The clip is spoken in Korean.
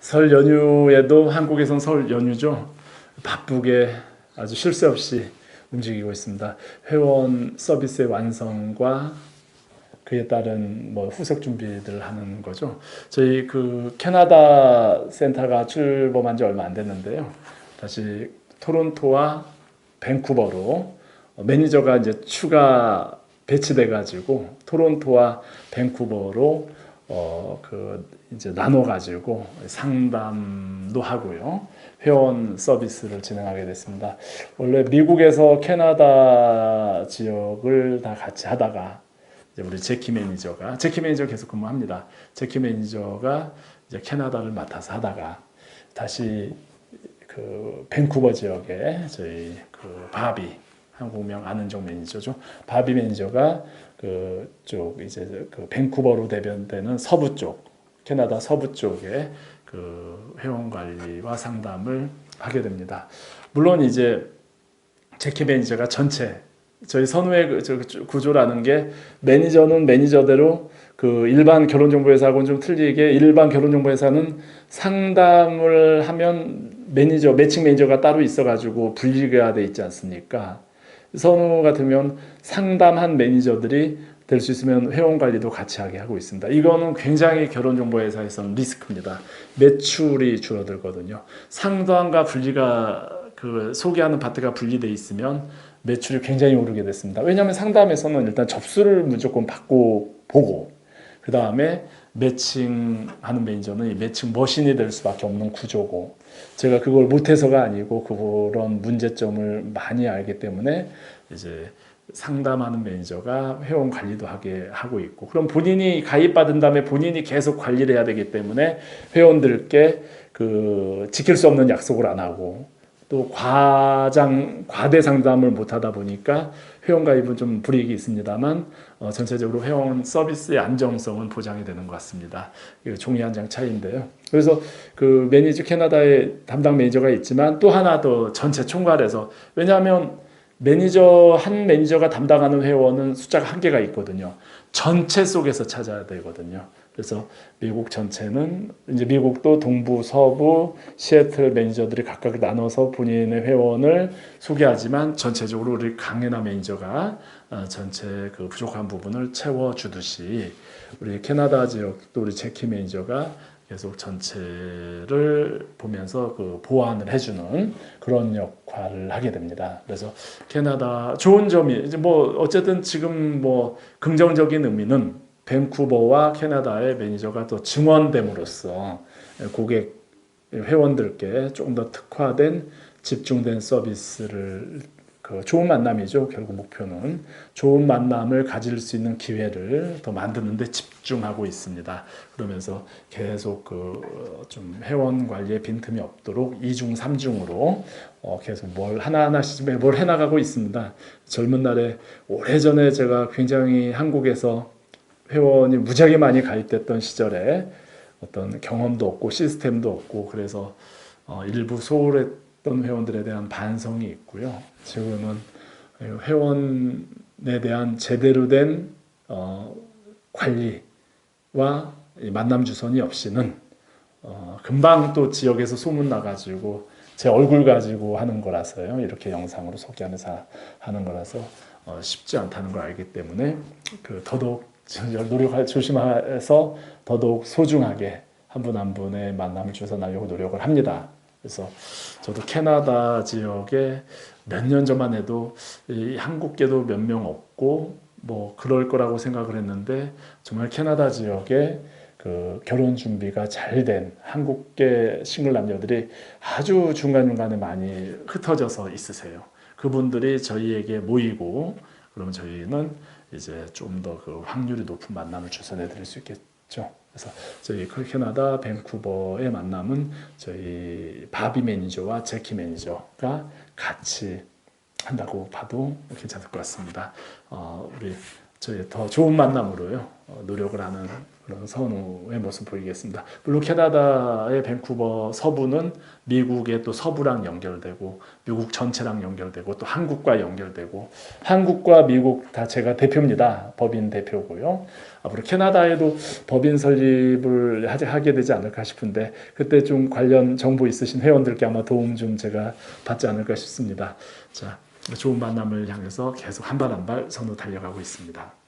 설 연휴에도 한국에선 설 연휴죠. 바쁘게 아주 쉴 새 없이 움직이고 있습니다. 회원 서비스의 완성과 그에 따른 뭐 후속 준비들을 하는 거죠. 저희 그 캐나다 센터가 출범한 지 얼마 안 됐는데요. 다시 토론토와 밴쿠버로 매니저가 이제 추가 배치돼 가지고 토론토와 밴쿠버로 어 그 이제 나눠 가지고 상담도 하고요. 회원 서비스를 진행하게 됐습니다. 원래 미국에서 캐나다 지역을 다 같이 하다가 이제 우리 제키 매니저가 제키 매니저 계속 근무합니다. 제키 매니저가 이제 캐나다를 맡아서 하다가 다시 그 밴쿠버 지역에 저희 그 바비 한국명 쪽 매니저죠. 바비 매니저가 그쪽 이제 그 밴쿠버로 대변되는 서부 쪽 캐나다 서부 쪽에 그 회원 관리와 상담을 하게 됩니다. 물론 이제 제키 매니저가 전체 저희 선후의 그- 저- 저 구조라는 게 매니저는 매니저대로 그 일반 결혼정보회사하고는 좀 틀리게 일반 결혼정보회사는 상담을 하면 매니저 매칭 매니저가 따로 있어가지고 분리가 돼 있지 않습니까? 선우 같으면 상담한 매니저들이 될 수 있으면 회원 관리도 같이 하게 하고 있습니다. 이거는 굉장히 결혼정보회사에서는 리스크입니다. 매출이 줄어들거든요. 상담과 분리가 그 소개하는 파트가 분리돼 있으면 매출이 굉장히 오르게 됐습니다. 왜냐하면 상담에서는 일단 접수를 무조건 받고 보고 그 다음에 매칭하는 매니저는 이 매칭 머신이 될 수밖에 없는 구조고 제가 그걸 못해서가 아니고 그런 문제점을 많이 알기 때문에 이제 상담하는 매니저가 회원 관리도 하게 하고 있고 그럼 본인이 가입받은 다음에 본인이 계속 관리를 해야 되기 때문에 회원들께 그 지킬 수 없는 약속을 안 하고 또 과장 과대 상담을 못 하다 보니까 회원 가입은 좀 불이익이 있습니다만 어, 전체적으로 회원 서비스의 안정성은 보장이 되는 것 같습니다. 종이 한 장 차이인데요. 그래서 그 매니저 캐나다에 담당 매니저가 있지만 또 하나 더 전체 총괄해서 왜냐하면 매니저 한 매니저가 담당하는 회원은 숫자가 한계가 있거든요. 전체 속에서 찾아야 되거든요. 그래서 미국 전체는 이제 미국도 동부, 서부, 시애틀 매니저들이 각각 나눠서 본인의 회원을 소개하지만 전체적으로 우리 강연아 매니저가 어, 전체 그 부족한 부분을 채워 주듯이 우리 캐나다 지역도 우리 제키 매니저가 계속 전체를 보면서 그 보완을 해주는 그런 역할을 하게 됩니다. 그래서 캐나다 좋은 점이 이제 뭐 어쨌든 지금 뭐 긍정적인 의미는 밴쿠버와 캐나다의 매니저가 또 증원됨으로써 고객 회원들께 조금 더 특화된 집중된 서비스를 그 좋은 만남이죠. 결국 목표는 좋은 만남을 가질 수 있는 기회를 더 만드는데 집중하고 있습니다. 그러면서 계속 그 좀 회원 관리에 빈틈이 없도록 이중 삼중으로 어 계속 뭘 하나하나씩 뭘 해나가고 있습니다. 젊은 날에 오래전에 제가 굉장히 한국에서 회원이 무지하게 많이 가입됐던 시절에 어떤 경험도 없고 시스템도 없고 그래서 어, 일부 소홀했 던 회원들에 대한 반성이 있고요. 지금은 회원에 대한 제대로 된 어, 관리와 이 만남 주선이 없이는 어, 금방 또 지역에서 소문 나가지고 제 얼굴 가지고 하는 거라서요. 이렇게 영상으로 소개하면서 하는 거라서 어, 쉽지 않다는 걸 알기 때문에 그 더더욱 노력할 조심해서 더더욱 소중하게 한 분한 분의 만남을 주선하려고 노력을 합니다. 그래서 저도 캐나다 지역에 몇 년 전만 해도 이 한국계도 몇 명 없고 뭐 그럴 거라고 생각을 했는데 정말 캐나다 지역에 그 결혼 준비가 잘 된 한국계 싱글 남녀들이 아주 중간중간에 많이 흩어져서 있으세요. 그분들이 저희에게 모이고 그러면 저희는 이제 좀 더 그 확률이 높은 만남을 주선해 드릴 수 있겠죠. 그래서 저희 그 캐나다 밴쿠버의 만남은 저희 바비 매니저와 제키 매니저가 같이 한다고 봐도 괜찮을 것 같습니다. 어, 우리 저희 더 좋은 만남으로요 어, 노력을 하는 선우의 모습 보이겠습니다. 물론 캐나다의 밴쿠버 서부는 미국의 또 서부랑 연결되고 미국 전체랑 연결되고 또 한국과 연결되고 한국과 미국 다 제가 대표입니다. 법인 대표고요. 앞으로 캐나다에도 법인 설립을 하- 하게 되지 않을까 싶은데 그때 좀 관련 정보 있으신 회원들께 아마 도움 좀 제가 받지 않을까 싶습니다. 자, 좋은 만남을 향해서 계속 한 발 한 발 선로 달려가고 있습니다.